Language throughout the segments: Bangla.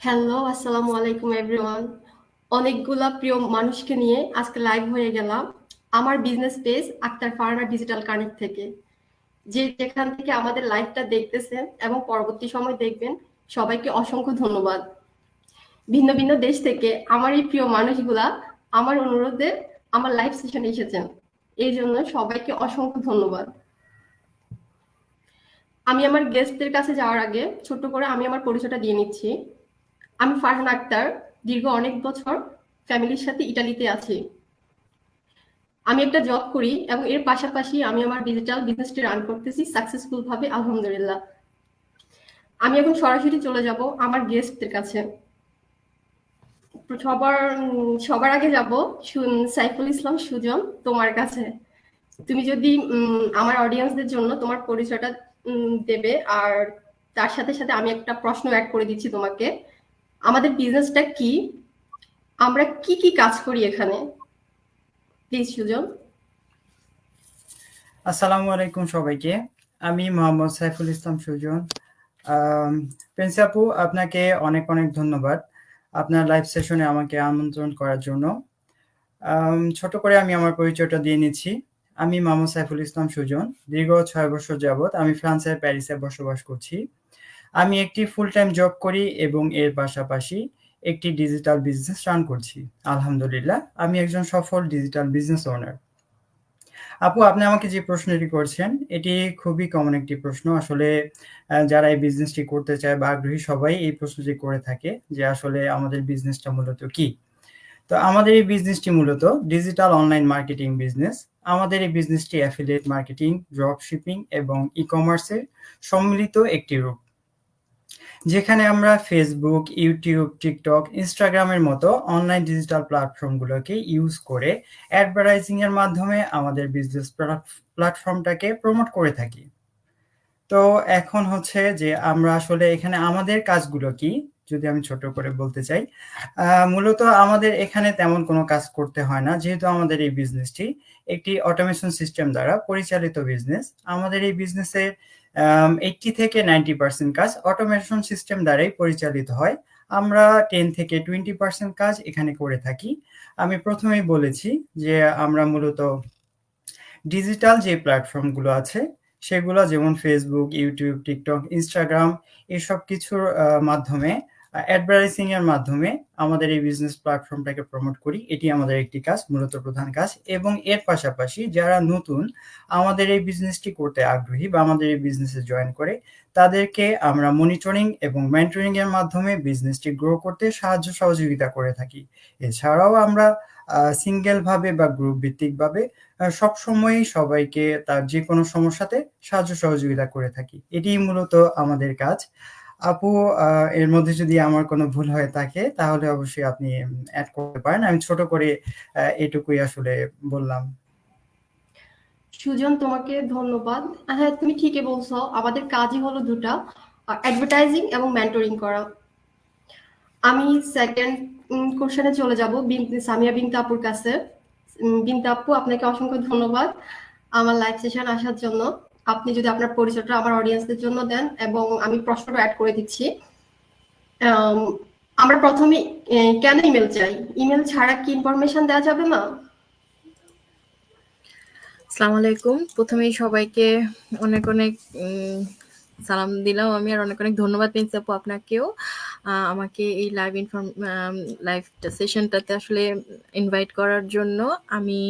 হ্যালো, আসসালামু আলাইকুম এভরিওয়ান। অনেকগুলা প্রিয় মানুষকে নিয়ে আজকে লাইভ হয়ে গেলাম আমার business page Akhtar Farhana digital connect থেকে। যে যেখান থেকে আমাদের লাইভটা দেখতেছেন এবং পরবর্তী সময় দেখবেন সবাইকে অসংখ্য ধন্যবাদ। ভিন্ন ভিন্ন দেশ থেকে আমার এই প্রিয় মানুষগুলা আমার অনুরোধে আমার লাইভ সেশনে এসেছেন। এই জন্য সবাইকে অসংখ্য ধন্যবাদ। আমি আমার গেস্টদের কাছে যাওয়ার আগে ছোট্ট করে আমি আমার পরিচয়টা দিয়ে নিচ্ছি। আমি ফারহান আক্তার, দীর্ঘ অনেক বছর ফ্যামিলির সাথে ইটালিতে আছি। আমি একটা জব করি এবং এর পাশাপাশি আমি আমার ডিজিটাল বিজনেসটি রান করতেছি সাকসেসফুল ভাবে আলহামদুলিল্লাহ। আমি এখন সরাসরি চলে যাব আমার গেস্টদের কাছে। সবার সবার আগে যাব সাইফুল ইসলাম সুজন তোমার কাছে। তুমি যদি আমার অডিয়েন্সদের জন্য তোমার পরিচয়টা দেবে। আর তার সাথে সাথে আমি একটা প্রশ্ন অ্যাড করে দিচ্ছি তোমাকে। আমাদের বিজনেসটা কি? আমরা কি কি কাজ করি এখানে? প্লিজ সুজন। আসসালামু আলাইকুম সবাইকে। আমি মোহাম্মদ সাইফুল ইসলাম সুজন। প্রিন্সি আপু, আপনাকে অনেক অনেক ধন্যবাদ আপনার লাইভ সেশনে আমাকে আমন্ত্রণ করার জন্য। ছোট করে আমি আমার পরিচয়টা দিয়ে নিচ্ছি। আমি মোহাম্মদ সাইফুল ইসলাম সুজন, দীর্ঘ ছয় বছর যাবৎ আমি ফ্রান্সের প্যারিসে বসবাস করছি। আমি একটি ফুল টাইম জব করি এবং এর পাশাপাশি একটি ডিজিটাল বিজনেস রান করছি। আলহামদুলিল্লাহ, আমি একজন সফল ডিজিটাল বিজনেস ওনার আপু, আপনি আমাকে যে প্রশ্নটি করছেন, এটি খুবই কমন একটি প্রশ্ন। আসলে যারা এই বিজনেসটি করতে চায় বা আগ্রহী সবাই এই প্রশ্নটি করে থাকে যে আসলে আমাদের বিজনেসটা মূলত কি? তো আমাদের এই বিজনেসটি মূলত ডিজিটাল অনলাইন মার্কেটিং বিজনেস আমাদের এই বিজনেসটি অ্যাফিলিয়েট মার্কেটিং ড্রপ শিপিং এবং ই কমার্সের সম্মিলিত একটি রূপ। যেখানে আমরা ফেসবুক ইউটিউব টিকটক ইনস্টাগ্রামের মতো অনলাইন ডিজিটাল প্ল্যাটফর্মগুলোকে ইউজ করে অ্যাডভার্টাইজিং এর মাধ্যমে আমাদের বিজনেস প্ল্যাটফর্মটাকে প্রমোট করে থাকি। তো এখন হচ্ছে যে আমরা আসলে এখানে আমাদের কাজগুলো কি? যদি আমি ছোট করে বলতে চাই মূলত আমাদের এখানে তেমন কোনো কাজ করতে হয় না। যেহেতু আমাদের এই বিজনেসটি একটি অটোমেশন সিস্টেম দ্বারা পরিচালিত বিজনেস আমাদের এই বিজনেসের এইটটি থেকে নাইনটি পার্সেন্ট কাজ অটোমেশন সিস্টেম দ্বারাই পরিচালিত হয়। আমরা টেন থেকে টোয়েন্টি পার্সেন্ট কাজ এখানে করে থাকি। আমি প্রথমেই বলেছি যে আমরা মূলত ডিজিটাল যে প্ল্যাটফর্মগুলো আছে, সেগুলো যেমন ফেসবুক ইউটিউব টিকটক ইনস্টাগ্রাম এসব কিছুর মাধ্যমে অ্যাডভার্টাইজিং এর মাধ্যমে আমাদের এই বিজনেস প্ল্যাটফর্মটাকে প্রমোট করি, এটি আমাদের একটি কাজ, মূলত প্রধান কাজ। এবং এর পাশাপাশি যারা নতুন আমাদের এই বিজনেসটি করতে আগ্রহী বা আমাদের এই বিজনেসে জয়েন করে, তাদেরকে আমরা মনিটরিং এবং মেন্টরিং এর মাধ্যমে বিজনেসটি গ্রো করতে সাহায্য সহযোগিতা করে থাকি। এছাড়াও আমরা সিঙ্গেল ভাবে বা গ্রুপ ভিত্তিক ভাবে সবসময়ই সবাইকে তার যে কোনো সমস্যাতে সাহায্য সহযোগিতা করে থাকি। এটি মূলত আমাদের কাজ। আপু এর মধ্যে যদি আমার কোনো ভুল হয়ে থাকে, তাহলে অবশ্যই আপনি অ্যাড করতে পারেন। আমি ছোট করে এটুকুই আসলে বললাম। সুজন, তোমাকে ধন্যবাদ। হ্যাঁ তুমি ঠিকই বলছো। আমাদের কাজই হলো দুটা অ্যাডভার্টাইজিং এবং মেন্টরিং করা। আমি সেকেন্ড কোশ্চেনে চলে যাব সামিয়া বিনতে আপুর কাছে। বিনতে আপু, আপনাকে অসংখ্য ধন্যবাদ আমার লাইভ সেশন আসার জন্য। আপনি যদি আপনার পরিচয়টা আমার অডিয়েন্সদের জন্য দেন এবং আমি প্রশ্নটা অ্যাড করে দিচ্ছি। আমরা প্রথমে কেন ইমেল চাই? ইমেল ছাড়া কি ইনফরমেশন দেওয়া যাবে না? আসসালামু আলাইকুম। প্রথমেই সবাইকে অনেক অনেক সালাম দিলাম আমি, আর অনেক অনেক ধন্যবাদ পেয়েছি আপু আপনাকেও। আমাকে এই লাইভ ইনফর্ম লাইভ সেশনটাতে আসলে ইনভাইট করার জন্য আমি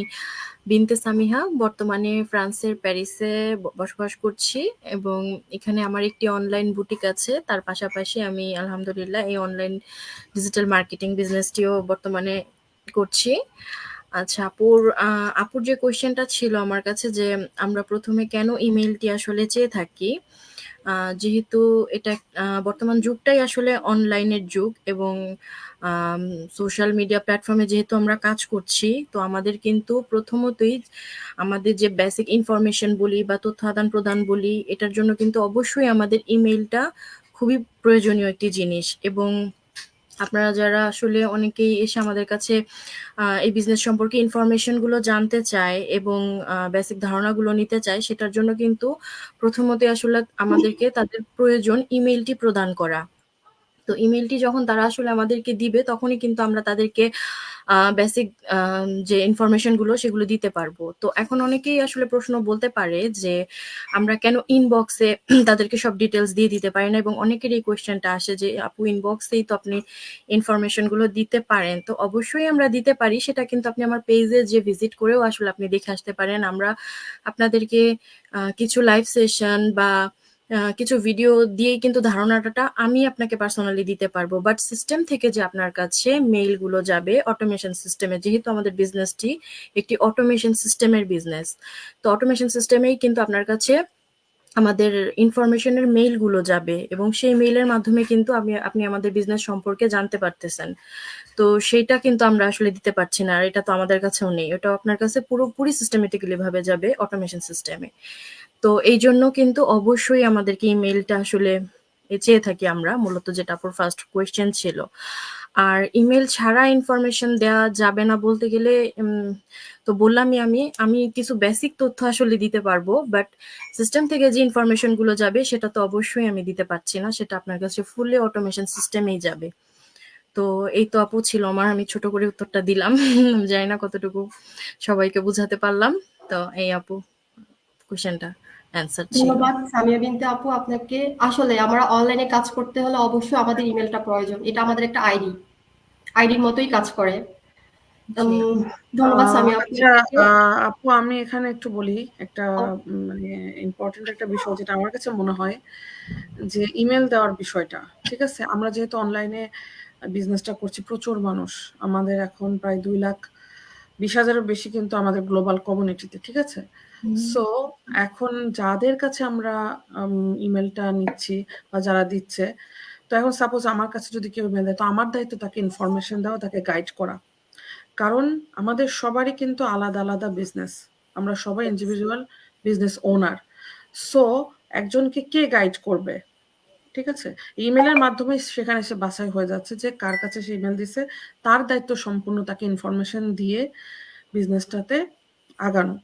বিনতে সামিহা, বর্তমানে ফ্রান্সের প্যারিসে বসবাস করছি এবং এখানে আমার একটি অনলাইন বুটিক আছে। তার পাশাপাশি আমি আলহামদুলিল্লাহ এই অনলাইন ডিজিটাল মার্কেটিং বিজনেসটিও বর্তমানে করছি। আচ্ছা আপুর আপুর যে কোয়েশ্চেনটা ছিল আমার কাছে যে আমরা প্রথমে কেন ইমেলটি আসলে চেয়ে থাকি যেহেতু এটা বর্তমান যুগটাই আসলে অনলাইনের যুগ এবং সোশ্যাল মিডিয়া প্ল্যাটফর্মে যেহেতু আমরা কাজ করছি, তো আমাদের কিন্তু প্রথমতই আমাদের যে বেসিক ইনফরমেশন বলি বা তথ্য আদান প্রদান বলি, এটার জন্য কিন্তু অবশ্যই আমাদের ইমেইলটা খুবই প্রয়োজনীয় একটি জিনিস এবং আপনারা যারা আসলে অনেকেই এসে আমাদের কাছে এই বিজনেস সম্পর্কে ইনফরমেশনগুলো জানতে চায় এবং বেসিক ধারণা গুলো নিতে চায়, সেটার জন্য কিন্তু প্রথমত আসলে আমাদেরকে তাদের প্রয়োজন ইমেলটি প্রদান করা। তো ইমেলটি যখন তারা আসলে আমাদেরকে দিবে, তখনই কিন্তু আমরা তাদেরকে বেসিক যে ইনফরমেশনগুলো সেগুলো দিতে পারব। তো এখন অনেকেই আসলে প্রশ্ন বলতে পারে যে আমরা কেন ইনবক্সে তাদেরকে সব ডিটেলস দিয়ে দিতে পারি না? এবং অনেকের এই কোয়েশ্চেনটা আসে যে, আপু ইনবক্সেই তো আপনি ইনফরমেশনগুলো দিতে পারেন। তো অবশ্যই আমরা দিতে পারি, সেটা কিন্তু আপনি আমার পেজে যে ভিজিট করেও আসলে আপনি দেখে আসতে পারেন। আমরা আপনাদেরকে কিছু লাইভ সেশন বা কিছু ভিডিও দিয়েই কিন্তু ধারণাটা আমি আপনাকে পার্সোনালি দিতে পারব। বাট সিস্টেম থেকে যে আপনার কাছে মেইলগুলো যাবে অটোমেশন সিস্টেমে যেহেতু আমাদের বিজনেসটি একটি অটোমেশন সিস্টেমের বিজনেস তো অটোমেশন সিস্টেমেই কিন্তু আপনার কাছে আমাদের ইনফরমেশনের মেইলগুলো যাবে এবং সেই মেইলের মাধ্যমে কিন্তু আপনি আপনি আমাদের বিজনেস সম্পর্কে জানতে পারতেছেন। তো সেইটা কিন্তু আমরা আসলে দিতে পারছি না, আর এটা তো আমাদের কাছেও নেই। ওটা আপনার কাছে পুরোপুরি সিস্টেমেটিক্যালি ভাবে যাবে অটোমেশন সিস্টেমে তো এই জন্য কিন্তু অবশ্যই আমাদেরকে ইমেলটা আসলে চেয়ে থাকি আমরা, মূলত যেটা আপুর ফার্স্ট কোয়েশ্চেন ছিল। আর ইমেল ছাড়া ইনফরমেশন দেওয়া যাবে না বলতে গেলে তো বললামই আমি আমি কিছু বেসিক তথ্য আসলে দিতে পারব বাট সিস্টেম থেকে যে ইনফরমেশনগুলো যাবে সেটা তো অবশ্যই আমি দিতে পারছি না, সেটা আপনার কাছে ফুললি অটোমেশন সিস্টেমেই যাবে। তো এই তো আপু ছিল আমার, আমি ছোট করে উত্তরটা দিলাম, জানি না কতটুকু সবাইকে বুঝাতে পারলাম। তো এই আপু কোশ্চেনটা অ্যান্সার ছিল। ধন্যবাদ সামিয়া বিনতে আপু আপনাকে। আসলে আমরা অনলাইনে কাজ করতে হলে অবশ্যই আমাদের ইমেলটা প্রয়োজন। এটা আমাদের একটা আইডি। আইডির মতোই কাজ করে। ধন্যবাদ সামিয়া আপু। আচ্ছা আপু আমি এখানে একটু বলি একটা মানে ইম্পর্টেন্ট একটা বিষয় যেটা আমার কাছে মনে হয় যে ইমেল দেওয়ার বিষয়টা ঠিক আছে? আমরা যেহেতু অনলাইনে বিজনেসটা করছি প্রচুর মানুষ। আমাদের এখন প্রায় দুই লাখ বিশ হাজারের বেশি কিন্তু আমাদের গ্লোবাল কমিউনিটিতে ঠিক আছে? সো এখন যাদের কাছে আমরা ইমেলটা নিচ্ছি বা যারা দিচ্ছে তো এখন সাপোজ আমার কাছে যদি কেউ ইমেল দেয় তো আমার দায়িত্ব তাকে ইনফরমেশন দেওয়া তাকে গাইড করা। কারণ আমাদের সবারই কিন্তু আলাদা আলাদা বিজনেস আমরা সবাই ইন্ডিভিজুয়াল বিজনেস ওনার সো একজনকে কে গাইড করবে? ঠিক আছে? ইমেলের মাধ্যমে সেখানে সে বাছাই হয়ে যাচ্ছে যে কার কাছে সে ইমেল দিছে তার দায়িত্ব সম্পূর্ণ তাকে ইনফরমেশন দিয়ে বিজনেসটাতে আগানো।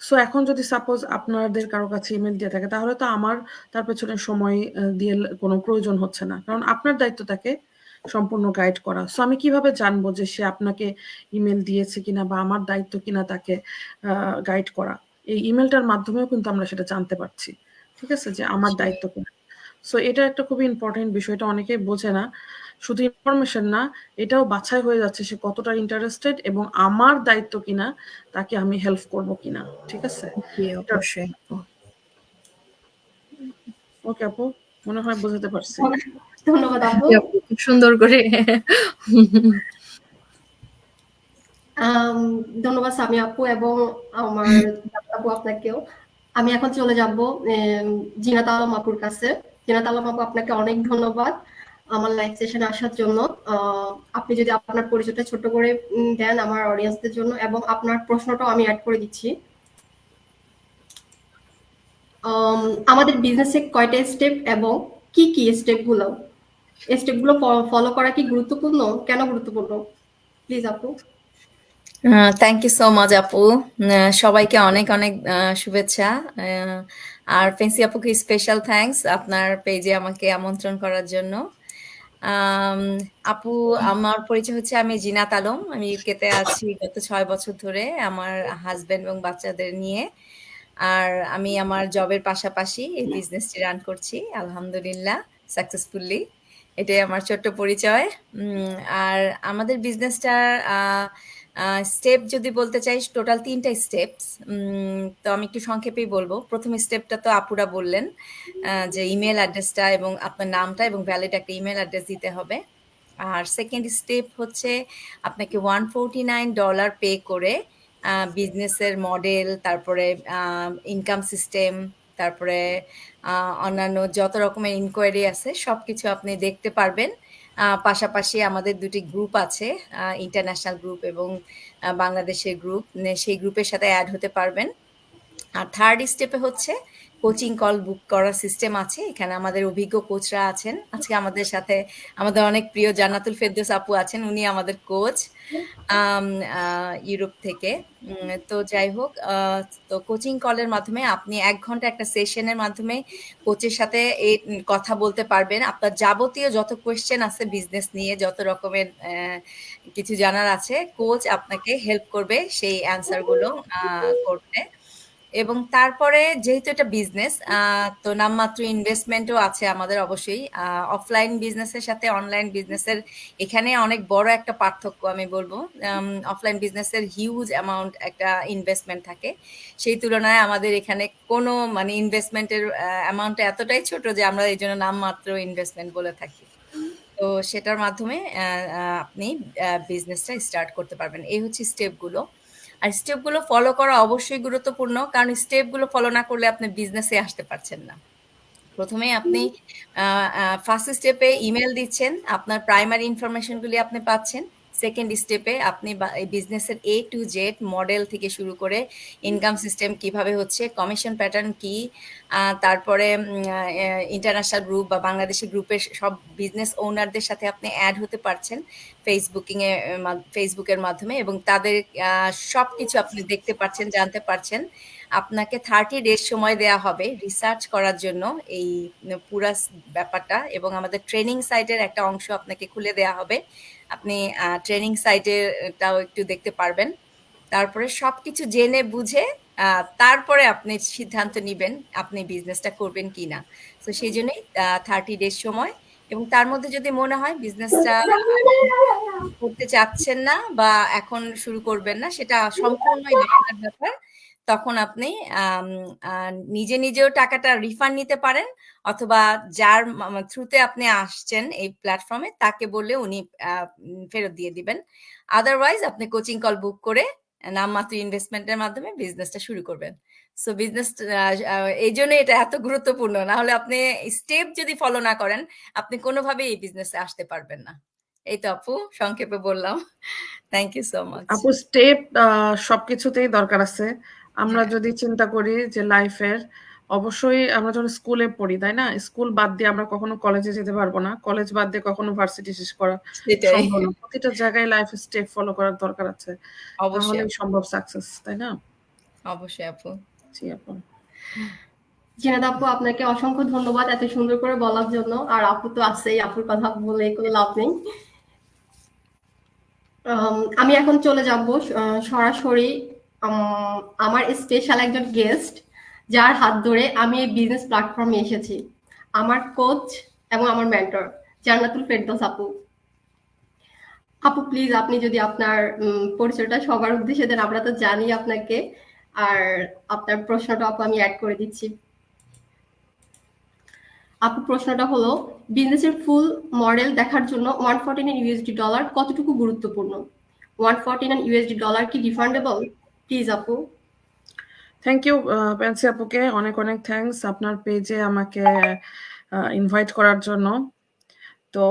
সো এখন যদি সাপোজ আপনাদের কারও কাছে ইমেল দিয়ে থাকে তাহলে তো আমার তার পেছনে সময় দিয়ে কোনো প্রয়োজন হচ্ছে না। কারণ আপনার দায়িত্ব তাকে সম্পূর্ণ গাইড করা। সো আমি কীভাবে জানব যে সে আপনাকে ইমেল দিয়েছে কিনা বা আমার দায়িত্ব কিনা তাকে গাইড করা? এই ইমেলটার মাধ্যমেও কিন্তু আমরা সেটা জানতে পারছি। ঠিক আছে? যে আমার দায়িত্ব কিনা। সো এটা একটা খুবই ইম্পর্টেন্ট বিষয় এটা অনেকেই বোঝে না। শুধু ইনফরমেশন না এটাও বাছাই হয়ে যাচ্ছে সে কতটা ইন্টারেস্টেড এবং আমার দায়িত্ব কিনা তাকে আমি হেল্প করব কিনা ঠিক আছে? অবশ্যই। ওকে আপু মনে হয় বোঝাতে পারছি। ধন্যবাদ আপু। সুন্দর করে। ধন্যবাদ সামিয়া আপু এবং আমার আপু আপনাকেও। আমি এখন চলে যাব জিনাত আলম আপুর কাছে। জিনাত আলম আপু আপনাকে অনেক ধন্যবাদ। আমার লাইভ সেশনে আসার জন্য আপনি যদি আপনার পরিচয়টা ছোট করে দেন আমার অডিয়েন্সদের জন্য এবং আপনার প্রশ্নটাও আমি অ্যাড করে দিচ্ছি। আমাদের বিজনেসে কয়টা স্টেপ এবং কি কি স্টেপগুলো স্টেপগুলো ফলো করা কি গুরুত্বপূর্ণ? কেন গুরুত্বপূর্ণ? প্লিজ আপু। থ্যাংক ইউ সো মাচ আপু। সবাইকে অনেক অনেক শুভেচ্ছা। আর ফেন্সি আপুকে স্পেশাল থ্যাঙ্কস আপনার পেজে আমাকে আমন্ত্রণ করার জন্য। আপু, আমার পরিচয় হচ্ছে আমি জিনাত আলম। আমি ইউকেতে আছি গত ছয় বছর ধরে আমার হাজবেন্ড এবং বাচ্চাদের নিয়ে। আর আমি আমার জবের পাশাপাশি এই বিজনেসটি রান করছি, আলহামদুলিল্লাহ সাকসেসফুলি এটাই আমার ছোট্ট পরিচয়। আর আমাদের বিজনেসটার স্টেপ যদি বলতে চাই টোটাল তিনটা স্টেপস তো আমি একটু সংক্ষেপেই বলব। প্রথম স্টেপটা তো আপুরা বললেন যে ইমেল অ্যাড্রেসটা এবং আপনার নামটা এবং ভ্যালিড একটা ইমেল অ্যাড্রেস দিতে হবে। আর সেকেন্ড স্টেপ হচ্ছে আপনাকে one forty nine dollar pay করে বিজনেসের মডেল তারপরে ইনকাম সিস্টেম তারপরে অন্যান্য যত রকমের ইনকোয়ারি আছে সব কিছু আপনি দেখতে পারবেন। পাশাপাশি আমাদের দুটি গ্রুপ আছে ইন্টারন্যাশনাল গ্রুপ এবং বাংলাদেশের গ্রুপ সেই গ্রুপের সাথে অ্যাড হতে পারবেন। আর থার্ড স্টেপে হচ্ছে কোচিং কল বুক করার সিস্টেম আছে। এখানে আমাদের অভিজ্ঞ কোচরা আছেন। আজকে আমাদের সাথে আমাদের অনেক প্রিয় জান্নাতুল ফেরদৌস আপু আছেন। উনি আমাদের কোচ ইউরোপ থেকে। তো যাই হোক তো কোচিং কলের মাধ্যমে আপনি এক ঘণ্টা একটা সেশনের মাধ্যমে কোচের সাথে এই কথা বলতে পারবেন। আপনার যাবতীয় যত কোয়েশ্চেন আছে বিজনেস নিয়ে, যত রকমের কিছু জানার আছে কোচ আপনাকে হেল্প করবে সেই অ্যান্সারগুলো করতে। এবং তারপরে যেহেতু এটা বিজনেস তো নামমাত্র ইনভেস্টমেন্টও আছে আমাদের অবশ্যই। অফলাইন বিজনেসের সাথে অনলাইন বিজনেসের এখানে অনেক বড় একটা পার্থক্য আমি বলব। অফলাইন বিজনেসের হিউজ অ্যামাউন্ট একটা ইনভেস্টমেন্ট থাকে। সেই তুলনায় আমাদের এখানে কোনো মানে ইনভেস্টমেন্টের অ্যামাউন্ট এতটাই ছোট যে আমরা এই জন্য নামমাত্র ইনভেস্টমেন্ট বলে থাকি। তো সেটার মাধ্যমে আপনি বিজনেসটা স্টার্ট করতে পারবেন। এই হচ্ছে স্টেপগুলো আর স্টেপগুলো ফলো করা অবশ্যই গুরুত্বপূর্ণ কারণ স্টেপগুলো ফলো না করলে আপনি বিজনেসে আসতে পারছেন না। প্রথমে আপনি ফার্স্ট স্টেপে ইমেল দিচ্ছেন আপনার প্রাইমারি ইনফরমেশনগুলি আপনি পাচ্ছেন। সেকেন্ড স্টেপে আপনি বিজনেসের এ টু জেড মডেল থেকে শুরু করে ইনকাম সিস্টেম কীভাবে হচ্ছে কমিশন প্যাটার্ন কি তারপরে ইন্টারন্যাশনাল গ্রুপ বা বাংলাদেশি গ্রুপের সব বিজনেস ওনারদের সাথে আপনি অ্যাড হতে পারছেন ফেসবুকিং এ ফেসবুকের মাধ্যমে এবং তাদের সব কিছু আপনি দেখতে পাচ্ছেন জানতে পারছেন। আপনাকে থার্টি ডেজ সময় দেয়া হবে রিসার্চ করার জন্য এই পুরা ব্যাপারটা এবং আমাদের ট্রেনিং সাইটের একটা অংশ আপনাকে খুলে দেয়া হবে। আপনি ট্রেনিং সাইটেটাও একটু দেখতে পারবেন। তারপরে সবকিছু জেনে বুঝে তারপরে আপনি সিদ্ধান্ত নিবেন আপনি বিজনেসটা করবেন কি না তো সেই জন্যই থার্টি ডেজ সময় এবং তার মধ্যে যদি মনে হয় বিজনেসটা করতে চাচ্ছেন না বা এখন শুরু করবেন না, সেটা সম্পূর্ণই ব্যাপার। তখন আপনি নিজে নিজেও টাকাটা রিফান্ড নিতে পারেন অথবা যার থ্রুতে আপনি আসছেন এই প্ল্যাটফর্মে তাকে বললে উনি ফেরত দিয়ে দিবেন। আদারওয়াইজ আপনি কোচিং কল বুক করে নামমাত্র ইনভেস্টমেন্টের মাধ্যমে বিজনেসটা শুরু করবেন। সো বিজনেস এই জন্য এটা এত গুরুত্বপূর্ণ। না হলে আপনি স্টেপ যদি ফলো না করেন, আপনি কোনোভাবেই এই বিজনেসে আসতে পারবেন না। এই তো আপু, সংক্ষেপে বললাম। থ্যাংক ইউ সো মাচ আপু স্টেপ সবকিছুতেই দরকার আছে। আমরা। যদি চিন্তা করি যে লাইফের অবশ্যই আমরা যখন স্কুলে পড়ি তাই না? স্কুল বাদ দিয়ে আমরা কখনো কলেজে যেতে পারব না। কলেজ বাদ দিয়ে কখনো ভার্সিটি শেষ করা সম্ভব না। প্রতিটা জায়গায় লাইফ স্টেপ ফলো করার দরকার আছে। অবশ্যই। সম্ভব সাকসেস তাই না? অবশ্যই আপু। জি আপু। জিনাদ আপু আপনাকে অসংখ্য ধন্যবাদ এত সুন্দর করে বলার জন্য। আর আপু তো আছেই আপুর কথা বলে কোনো লাভ নেই। আম, আমি এখন চলে যাব আহ, সরাসরি আমার স্পেশাল একজন গেস্ট যার হাত ধরে আমি এই বিজনেস প্ল্যাটফর্মে এসেছি। আমার কোচ এবং আমার মেন্টর জান্নাতুল ফেরদৌস আপু। আপু প্লিজ আপনি যদি আপনার পরিচয়টা সবার উদ্দেশ্যে দেন, আমরা তো জানি আপনাকে। আর আপনার প্রশ্নটা আপু আমি অ্যাড করে দিচ্ছি। আপু, প্রশ্নটা হলো বিজনেসের ফুল মডেল দেখার জন্য one forty nine USD dollar কতটুকু গুরুত্বপূর্ণ? One forty nine USD dollar কি রিফান্ডেবল প্লিজ আপু থ্যাংক ইউ পেন্সি আপুকে অনেক অনেক থ্যাঙ্কস আপনার পেজে আমাকে ইনভাইট করার জন্য। তো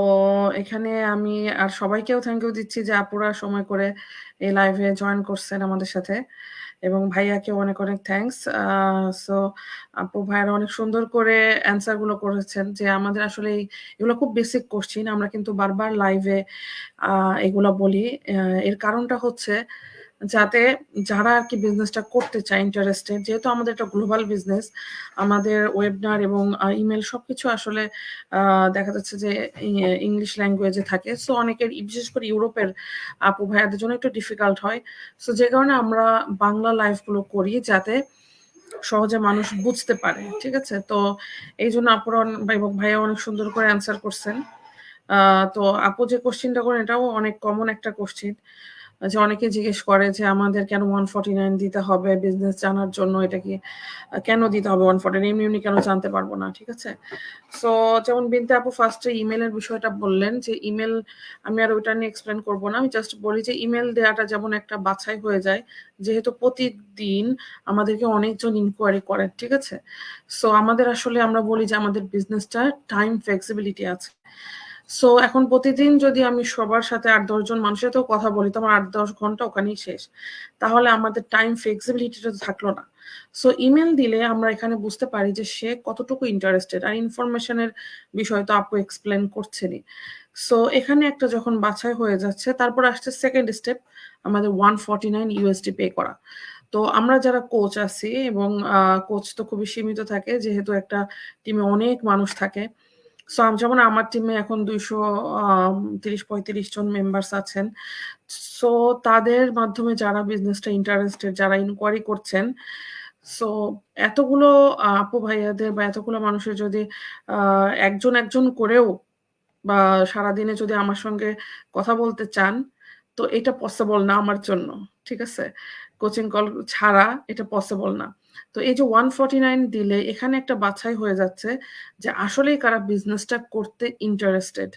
এখানে আমি আর সবাইকেও থ্যাংক ইউ দিচ্ছি যে আপুরা সময় করে এই লাইভে জয়েন করছেন আমাদের সাথে। এবং ভাইয়াকে অনেক অনেক থ্যাঙ্কস সো আপু ভাইয়ারা অনেক সুন্দর করে অ্যান্সারগুলো করেছেন যে আমাদের আসলে এগুলো খুব বেসিক কোশ্চিন আমরা কিন্তু বারবার লাইভে এগুলো বলি। এর কারণটা হচ্ছে যাতে যারা আর কি বিজনেসটা করতে চায় ইন্টারেস্টেড যেহেতু আমাদের একটা গ্লোবাল বিজনেস আমাদের ওয়েবনার এবং ইমেল সবকিছু আসলে দেখা যাচ্ছে যে ইংলিশ ল্যাঙ্গুয়েজে থাকে। সো অনেকের, বিশেষ করে ইউরোপের আপু ভাইয়াদের জন্য একটু ডিফিকাল্ট হয়। সো যে কারণে আমরা বাংলা লাইভগুলো করি যাতে সহজে মানুষ বুঝতে পারে, ঠিক আছে? তো, এই জন্য আপুরা এবং ভাইয়া অনেক সুন্দর করে অ্যান্সার করছেন। তো, আপু যে কোশ্চিনটা করেন, এটাও অনেক কমন একটা কোশ্চিন যে অনেকে জিজ্ঞেস করে যে আমাদের কেন ওয়ান ফর্টি নাইন দিতে হবে বিজনেস জানার জন্য? এটা কি কেন দিতে হবে ওয়ান ফর্টি এমনি এমনি কেন জানতে পারব না, ঠিক আছে? সো যেমন বিনতে আপু ফার্স্টে ইমেলের বিষয়টা বললেন যে ইমেল আমি আর ওইটা নিয়ে এক্সপ্লেন করব না। আমি জাস্ট বলি যে ইমেল দেওয়াটা যেমন একটা বাছাই হয়ে যায়, যেহেতু প্রতিদিন আমাদেরকে অনেকজন ইনকোয়ারি করেন ঠিক আছে? সো আমাদের আসলে আমরা বলি যে আমাদের বিজনেসটা টাইম ফ্লেক্সিবিলিটি আছে। সো এখন প্রতিদিন যদি আমি সবার সাথে আট দশ জন মানুষের সাথেও কথা বলি, তো আমার আট দশ ঘণ্টা ওখানেই শেষ। তাহলে আমাদের টাইম ফ্লেক্সিবিলিটিটা তো থাকল না। সো ইমেল দিলে আমরা এখানে বুঝতে পারি যে সে কতটুকু ইন্টারেস্টেড আর ইনফরমেশনের বিষয় তো আপু এক্সপ্লেন করছেনই। সো এখানে একটা যখন বাছাই হয়ে যাচ্ছে, তারপর আসছে সেকেন্ড স্টেপ আমাদের one forty nine USD pay করা। তো আমরা যারা কোচ আছি এবং কোচ তো খুবই সীমিত থাকে, যেহেতু একটা টিমে অনেক মানুষ থাকে সো যেমন আমার টিমে এখন দুইশো তিরিশ, পঁয়ত্রিশ জন মেম্বার্স আছেন। সো তাদের মাধ্যমে যারা বিজনেসটা ইন্টারেস্টেড যারা ইনকোয়ারি করছেন সো এতগুলো আপু ভাইয়াদের বা এতগুলো মানুষের যদি একজন একজন করেও বা সারাদিনে যদি আমার সঙ্গে কথা বলতে চান, তো এটা পসিবল না আমার জন্য, ঠিক আছে? কোচিং কল ছাড়া এটা পসিবল না। তো এই যে ওয়ান ফর্টি নাইন দিলে এখানে একটা বাছাই হয়ে যাচ্ছে যে আসলেই কারা বিজনেসটা করতে ইন্টারেস্টেড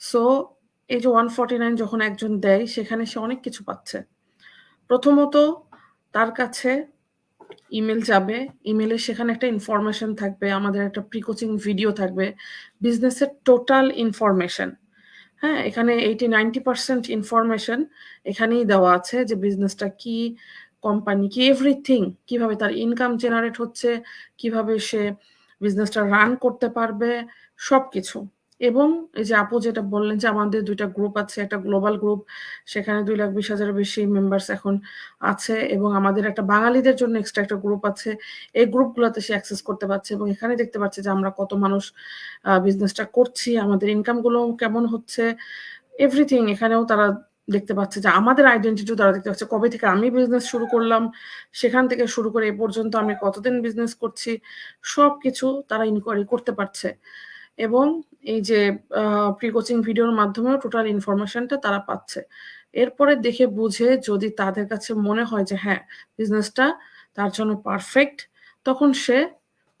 সো এই যে ওয়ান ফর্টি নাইন যখন একজন দেয়, সেখানে সে অনেক কিছু পাচ্ছে। প্রথমত, তার কাছে ইমেল যাবে। ইমেলে সেখানে একটা ইনফরমেশন থাকবে, আমাদের একটা প্রি কোচিং ভিডিও থাকবে বিজনেসের টোটাল ইনফরমেশন হ্যাঁ এখানে এইটি নাইনটি পার্সেন্ট ইনফরমেশন এখানেই দেওয়া আছে যে বিজনেসটা কি কোম্পানি কি এভরিথিং কীভাবে তার ইনকাম জেনারেট হচ্ছে, কীভাবে সে বিজনেসটা রান করতে পারবে সব কিছু এবং এই যে আপু যেটা বললেন যে আমাদের দুইটা গ্রুপ আছে, একটা গ্লোবাল গ্রুপ সেখানে দুই লাখ বিশ হাজারের বেশি মেম্বার্স এখন আছে এবং আমাদের একটা বাঙালিদের জন্য এক্সট্রা একটা গ্রুপ আছে। এই গ্রুপগুলোতে সে অ্যাক্সেস করতে পারছে এবং এখানে দেখতে পাচ্ছে যে আমরা কত মানুষ বিজনেসটা করছি, আমাদের ইনকামগুলো কেমন হচ্ছে এভরিথিং এখানেও তারা দেখতে পাচ্ছে যে আমাদের আইডেন্টিটিও তারা দেখতে পাচ্ছে। কবে থেকে আমি বিজনেস শুরু করলাম, সেখান থেকে শুরু করে এ পর্যন্ত আমি কতদিন বিজনেস করছি সব কিছু তারা ইনকোয়ারি করতে পারছে। এবং এই যে প্রি কোচিং ভিডিওর মাধ্যমেও টোটাল ইনফরমেশনটা তারা পাচ্ছে। এরপরে দেখে বুঝে যদি তাদের কাছে মনে হয় যে হ্যাঁ বিজনেসটা তার জন্য পারফেক্ট তখন সে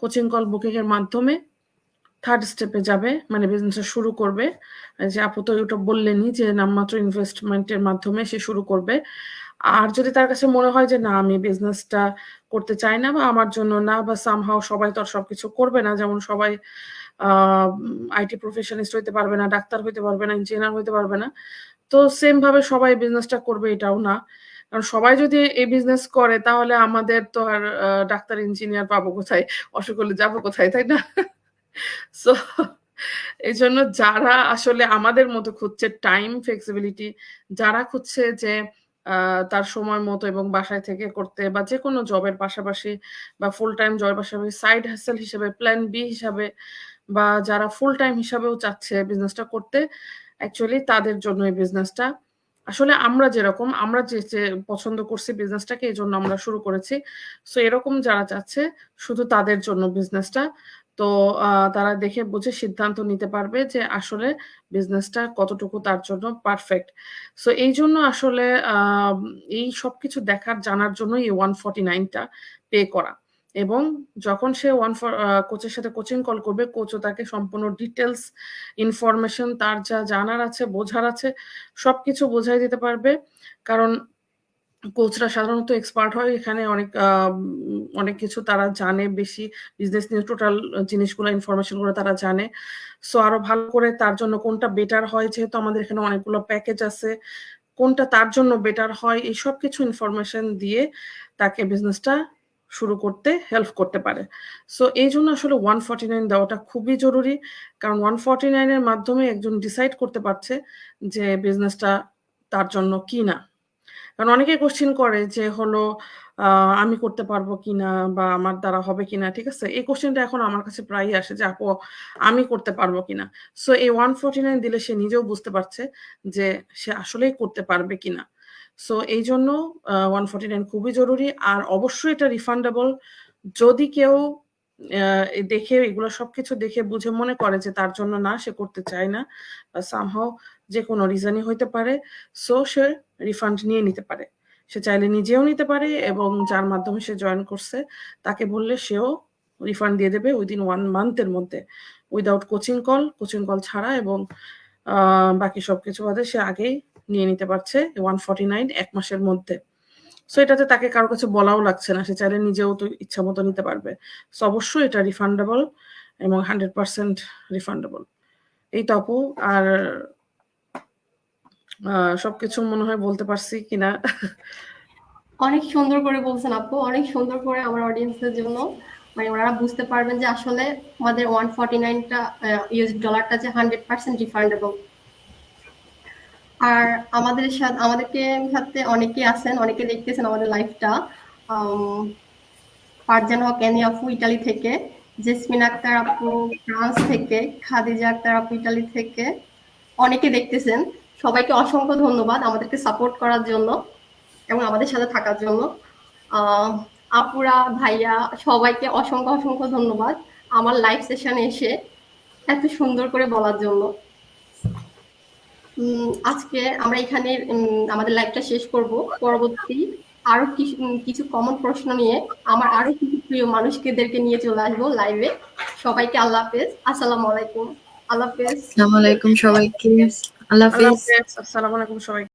কোচিং কল বুকিং এর মাধ্যমে থার্ড স্টেপে যাবে মানে বিজনেসটা শুরু করবে। যে আপু তো ওটা বললেনই যে নামমাত্র ইনভেস্টমেন্টের মাধ্যমে সে শুরু করবে। আর যদি তার কাছে মনে হয় যে না, আমি বিজনেসটা করতে চাই না বা আমার জন্য না বা সামহাও সবাই তো আর সবকিছু করবে না, যেমন সবাই আইটি প্রফেশনিস্ট হইতে পারবে না, ডাক্তার হইতে পারবে না ইঞ্জিনিয়ার হইতে পারবে না, তো সেম ভাবে সবাই বিজনেসটা করবে এটাও না। কারণ সবাই যদি এই বিজনেস করে, তাহলে আমাদের তো আর ডাক্তার ইঞ্জিনিয়ার পাবো কোথায়? অসুখ হলে যাব কোথায়, তাই না? সো এই জন্য যারা আসলে আমাদের মতো খুঁজছে টাইম ফ্লেক্সিবিলিটি যারা খুঁজছে যে তার সময় মতো এবং বাসায় থেকে করতে বা যে কোনো জবের পাশাপাশি বা ফুল টাইম জবের পাশাপাশি সাইড হ্যাসেল হিসেবে প্ল্যান বি হিসাবে বা যারা ফুল টাইম হিসাবেও চাচ্ছে বিজনেসটা করতে অ্যাকচুয়ালি তাদের জন্য এই বিজনেসটা আসলে আমরা যেরকম, আমরা যে যে পছন্দ করছি বিজনেসটাকে এই জন্য আমরা শুরু করেছি। সো এরকম যারা চাচ্ছে, শুধু তাদের জন্য বিজনেসটা তো তারা দেখে বুঝে সিদ্ধান্ত নিতে পারবে যে আসলে বিজনেসটা কতটুকু তার জন্য পারফেক্ট সো এই জন্য আসলে এই সবকিছু দেখার, জানার জন্য এই ওয়ান ফর্টি নাইনটা পে করা। এবং যখন সে ওয়ান কোচের সাথে কোচিং কল করবে কোচও তাকে সম্পূর্ণ ডিটেলস ইনফরমেশন তার যা জানার আছে, বোঝার আছে সব কিছু বোঝাই দিতে পারবে। কারণ কোচরা সাধারণত এক্সপার্ট হয়। এখানে অনেক অনেক কিছু তারা জানে বেশি। বিজনেস নিয়ে টোটাল জিনিসগুলো ইনফরমেশনগুলো তারা জানে। সো আরও ভালো করে তার জন্য কোনটা বেটার হয়, যেহেতু আমাদের এখানে অনেকগুলো প্যাকেজ আছে, কোনটা তার জন্য বেটার হয়, এই সব কিছু ইনফরমেশন দিয়ে তাকে বিজনেসটা শুরু করতে হেল্প করতে পারে। সো এই জন্য আসলে ওয়ান ফর্টি নাইন দেওয়াটা খুবই জরুরি। কারণ ওয়ান ফর্টি নাইনের মাধ্যমে একজন ডিসাইড করতে পারছে যে বিজনেসটা তার জন্য কি না। কারণ অনেকে কোশ্চিন করে যে হলো আমি করতে পারব কিনা বা আমার দ্বারা হবে কিনা, ঠিক আছে? এই কোশ্চেনটা এখন আমার কাছে প্রায়ই আসে যে, আপু, আমি করতে পারব কিনা? সো এই ওয়ান ফোরটি নাইন দিলে সে নিজেও বুঝতে পারছে যে, সে আসলেই করতে পারবে কিনা। সো এই জন্য ওয়ান ফোরটি নাইন খুবই জরুরি। আর অবশ্যই এটা রিফান্ডেবল যদি কেউ দেখে এগুলো সবকিছু দেখে বুঝে মনে করে যে, তার জন্য না, সে করতে চায় না সামহাও যে কোনো রিজনই হইতে পারে সো সে রিফান্ড নিয়ে নিতে পারে। সে চাইলে নিজেও নিতে পারে এবং যার মাধ্যমে সে জয়েন করছে, তাকে বললে সেও রিফান্ড দিয়ে দেবে উইদিন ওয়ান মান্থের মধ্যে। Without coaching call coaching call ছাড়া এবং বাকি সব কিছু বাদে সে আগেই নিয়ে নিতে পারছে ওয়ান ফর্টি নাইন এক মাসের মধ্যে। সো এটাতে তাকে কারও কাছে বলাও লাগছে না, সে চাইলে নিজেও তো ইচ্ছা মতো নিতে পারবে। সো অবশ্যই এটা রিফান্ডেবল এবং হান্ড্রেড পার্সেন্ট রিফান্ডেবল এই তো আপু, আর সবকিছু মনে হয় বলতে পারছি কিনা? অনেক সুন্দর করে বলছেন আপু, অনেক সুন্দর করে আমার অডিয়েন্সের জন্য। মানে ওনারা বুঝতে পারবেন যে আসলে আমাদের ওয়ান ফর্টি নাইনটা ইউএস ডলারটা যে হান্ড্রেড পার্সেন্ট রিফান্ডেবল আর আমাদের সাথে, আমাদেরকে সাথে অনেকে আছেন, অনেকে দেখতেছেন আমাদের লাইফটা ফারজান হক এনি আপু ইটালি থেকে, জেসমিন আক্তার আপু ফ্রান্স থেকে, খাদিজা আক্তার আপু ইটালি থেকে, অনেকে দেখতেছেন। সবাইকে অসংখ্য ধন্যবাদ আমাদেরকে সাপোর্ট করার জন্য এবং আমাদের সাথে থাকার জন্য। আপুরা, ভাইয়া, সবাইকে অসংখ্য অসংখ্য ধন্যবাদ আমার লাইভ সেশনে এসে এত সুন্দর করে বলার জন্য। আজকে আমরা এখানে আমাদের লাইভটা শেষ করব। পরবর্তী আরও কিছু কমন প্রশ্ন নিয়ে আমার আরও কিছু প্রিয় মানুষকেদেরকে নিয়ে চলে আসব লাইভে সবাইকে আল্লাহ হাফেজ। আসসালামু আলাইকুম। আল্লাহ হাফেজ। আসসালামু আলাইকুম সবাইকে। আল্লাহ হাফেজ। আসসালামু আলাইকুম সবাই